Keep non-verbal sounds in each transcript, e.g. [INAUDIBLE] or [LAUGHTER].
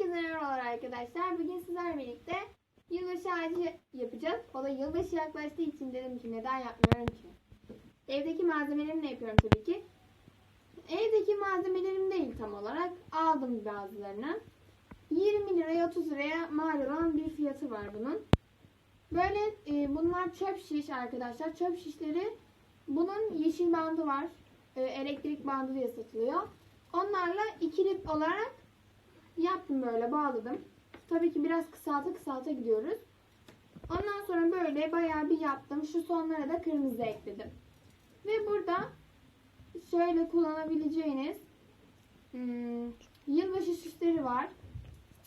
Herkese merhabalar arkadaşlar. Bugün sizlerle birlikte yılbaşı ağacı yapacağız. O da yılbaşı yaklaştığı için dedim ki neden yapmıyorum ki? Evdeki malzemelerimle yapıyorum tabii ki. Evdeki malzemelerim değil tam olarak. Aldım bazılarını. 20 liraya 30 liraya mal olan bir fiyatı var bunun. Böyle e, bunlar çöp şiş arkadaşlar. Çöp şişleri bunun yeşil bandı var. E, elektrik bandı diye satılıyor. Onlarla ikili olarak yaptım böyle bağladım. Tabii ki biraz kısalta kısalta gidiyoruz. Ondan sonra böyle bayağı bir yaptım. Şu sonlara da kırmızı ekledim. Ve burada şöyle kullanabileceğiniz hmm, yılbaşı süsleri var.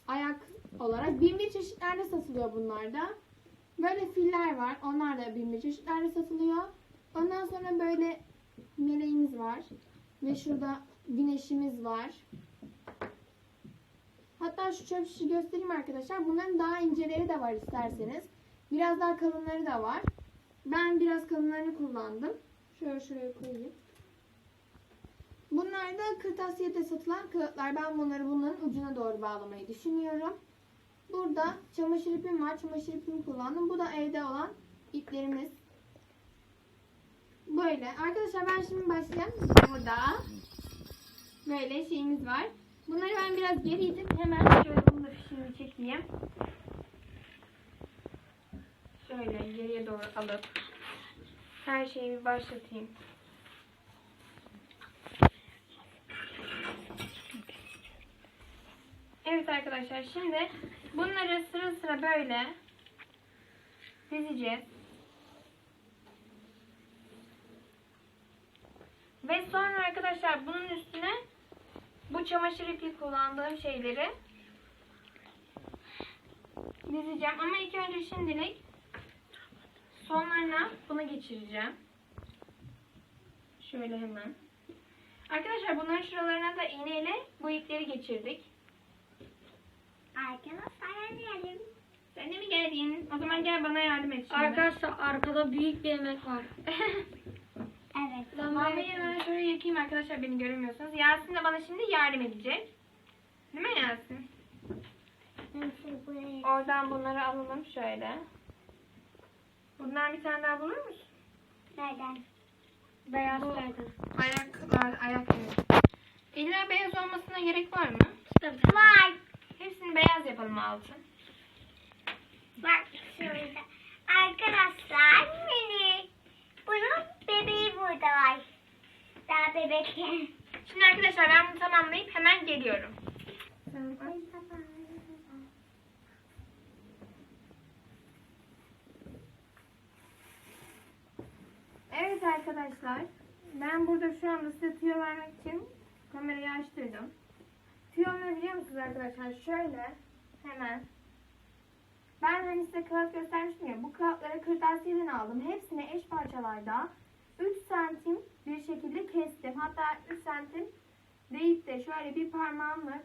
Ayak olarak. Bin bir çeşitlerde satılıyor bunlar da. Böyle filler var. Onlar da bin bir çeşitlerde satılıyor. Ondan sonra böyle meleğimiz var. Ve şurada güneşimiz var. Hatta şu çöp şişi göstereyim arkadaşlar. Bunların daha inceleri de var isterseniz. Biraz daha kalınları da var. Ben biraz kalınlarını kullandım. Şöyle şuraya koyayım. Bunlar da kırtasiyede satılan kağıtlar. Ben bunları bunların ucuna doğru bağlamayı düşünüyorum. Burada çamaşır ipim var. Çamaşır ipimi kullandım. Bu da evde olan iplerimiz. Böyle. Arkadaşlar ben şimdi başlayayım. Burada böyle şeyimiz var. Bunları ben biraz geriydim. Hemen şöyle bunu da fişini çekeyim. Şöyle geriye doğru alıp her şeyi bir başlatayım. Evet arkadaşlar şimdi bunları sıra sıra böyle dizeceğiz. Ve sonra arkadaşlar bunun üstüne bu çamaşır ipi kullandığım şeyleri dizeceğim. Ama ilk önce şimdilik sonlarına bunu geçireceğim. Şöyle hemen. Arkadaşlar bunların şuralarına da iğneyle bu ipleri geçirdik. Arkadaşlar geldim. Sen de mi geldin? O zaman gel bana yardım et şimdi. Arkadaşlar arkada büyük bir yemek var. [LAUGHS] Evet. Lambayı hemen şöyle yakayım arkadaşlar beni göremiyorsunuz. Yasin de bana şimdi yardım edecek. Değil mi Yasin? Oradan bunları alalım şöyle. Bundan bir tane daha bulur musun? Nereden? Beyaz Bu- Ayaklar, ayak evet. İlla beyaz olmasına gerek var mı? Var. Hepsini beyaz yapalım altın. Bak şurada. Arkadaşlar mini. Bunun bebeği burada var. Daha bebek. Şimdi arkadaşlar ben bunu tamamlayıp hemen geliyorum. Evet arkadaşlar. Ben burada şu anda size tüyo vermek için kamerayı açtırdım. Tüyo ne biliyor musunuz arkadaşlar? Şöyle hemen. Ben hani size kağıt göstermiştim ya. Bu kağıtları kırtasiyeden aldım. Hepsini eş parçalarda 3 santim bir şekilde kestim. Hatta 3 santim deyip de şöyle bir parmağımla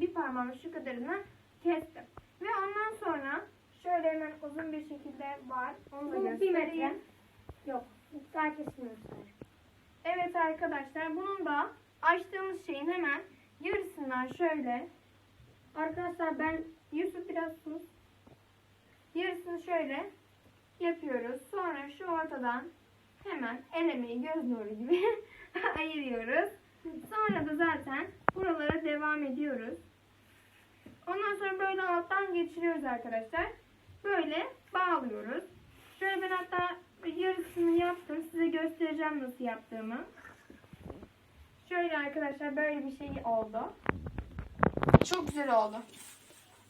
bir, parmağımla şu kadarını kestim. Ve ondan sonra şöyle hemen uzun bir şekilde var. Onu da göstereyim. Yok. Daha kesmiyoruz. Evet arkadaşlar bunun da açtığımız şeyin hemen yarısından şöyle arkadaşlar ben Yusuf biraz sus yarısını şöyle yapıyoruz. Sonra şu ortadan hemen el emeği göz nuru gibi [LAUGHS] ayırıyoruz. Sonra da zaten buralara devam ediyoruz. Ondan sonra böyle alttan geçiriyoruz arkadaşlar. Böyle bağlıyoruz. Şöyle ben hatta yarısını yaptım. Size göstereceğim nasıl yaptığımı. Şöyle arkadaşlar böyle bir şey oldu. Çok güzel oldu.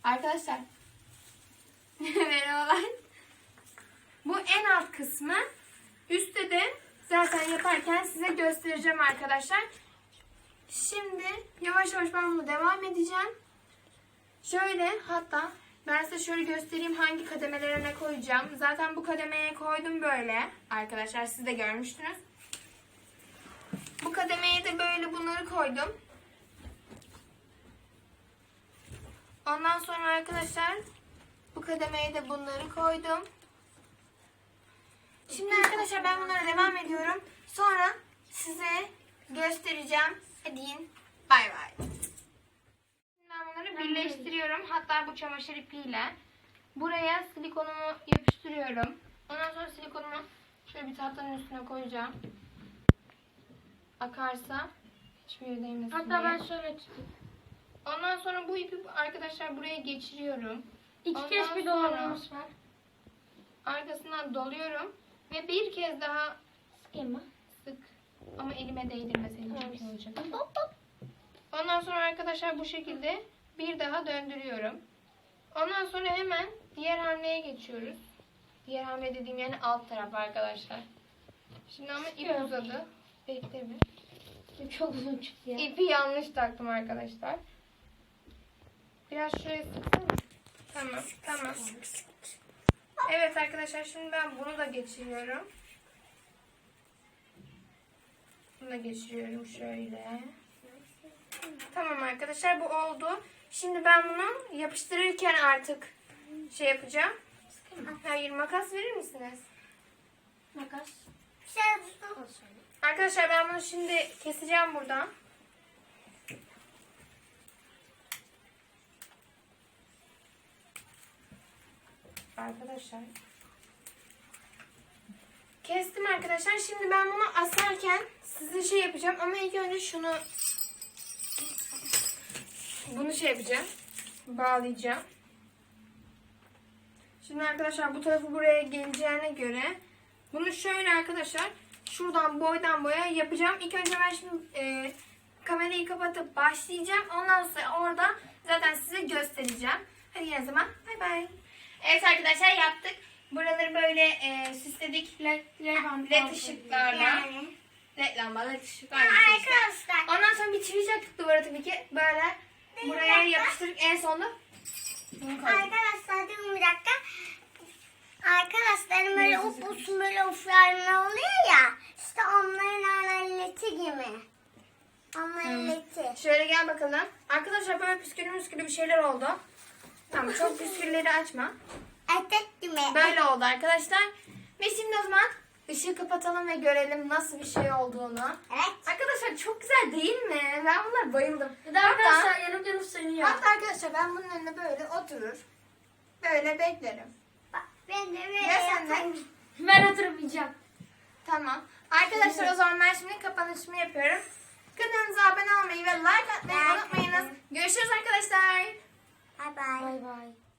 Arkadaşlar. [LAUGHS] Merhabalar. Bu en alt kısmı. Üstte zaten yaparken size göstereceğim arkadaşlar. Şimdi yavaş yavaş ben bunu devam edeceğim. Şöyle hatta ben size şöyle göstereyim hangi kademelere ne koyacağım. Zaten bu kademeye koydum böyle arkadaşlar siz de görmüştünüz. Bu kademeye de böyle bunları koydum. Ondan sonra arkadaşlar bu kademeye de bunları koydum. Şimdi arkadaşlar ben bunlara devam ediyorum. Sonra size göstereceğim. Hadi yiyin. Bay bay. Şimdi ben bunları birleştiriyorum. Hatta bu çamaşır ipiyle buraya silikonumu yapıştırıyorum. Ondan sonra silikonumu şöyle bir tahtanın üstüne koyacağım. Akarsa hiçbir yere değmesin Hatta diye. ben şöyle tutayım. Ondan sonra bu ipi arkadaşlar buraya geçiriyorum. İki Ondan kez bir sonra- var. Arkasından doluyorum ve bir kez daha Sıkayım mı? sık ama elime iyi Evet. olacak. Ondan sonra arkadaşlar bu şekilde bir daha döndürüyorum. Ondan sonra hemen diğer hamleye geçiyoruz. Diğer hamle dediğim yani alt taraf arkadaşlar. Şimdi ama ip uzadı. Bekle bir. Çok uzun çıktı ya. İpi yanlış taktım arkadaşlar. Biraz şuraya sıksana. Tamam, tamam. Evet arkadaşlar şimdi ben bunu da geçiriyorum. Bunu da geçiriyorum şöyle. Tamam arkadaşlar bu oldu. Şimdi ben bunu yapıştırırken artık şey yapacağım. Hayır makas verir misiniz? Makas. Şey. Arkadaşlar ben bunu şimdi keseceğim buradan. Arkadaşlar. Kestim arkadaşlar. Şimdi ben bunu asarken size şey yapacağım ama ilk önce şunu bunu şey yapacağım. Bağlayacağım. Şimdi arkadaşlar bu tarafı buraya geleceğine göre bunu şöyle arkadaşlar şuradan boydan boya yapacağım. İlk önce ben şimdi e, kamerayı kapatıp başlayacağım. Ondan sonra orada zaten size göstereceğim. Hadi yine zaman bay bay. Evet arkadaşlar yaptık. Buraları böyle e, süsledik. Led, led, led ışıklarla. Led lamba, led ışıklar. Ha, yapmışlar. Arkadaşlar. Ondan sonra bir çivi çaktık duvara tabii ki. Böyle buraya yapıştırdık en sonunda. Bunu koyduk. Arkadaşlar durun bir dakika. Arkadaşlar böyle upus böyle uflarma oluyor ya. İşte onların aleti gibi. Onların aleti. Şöyle gel bakalım. Arkadaşlar böyle püskülü müskülü bir şeyler oldu. Tamam çok püskülleri açma. Gibi. Böyle oldu arkadaşlar. Ve şimdi o zaman ışığı kapatalım ve görelim nasıl bir şey olduğunu. Evet. Arkadaşlar çok güzel değil mi? Ben bunlara bayıldım. Bir de arkadaşlar yanıp yanıp sönüyor. Hatta arkadaşlar ben bunun önüne böyle oturur. Böyle beklerim. Bak, Ben de böyle Ya sen de? Ben hatırlamayacağım. Tamam. Arkadaşlar o zaman ben şimdi kapanışımı yapıyorum. Kanalımıza abone olmayı ve like atmayı Like unutmayınız. atın. Görüşürüz arkadaşlar. Bye bye. Bay bay.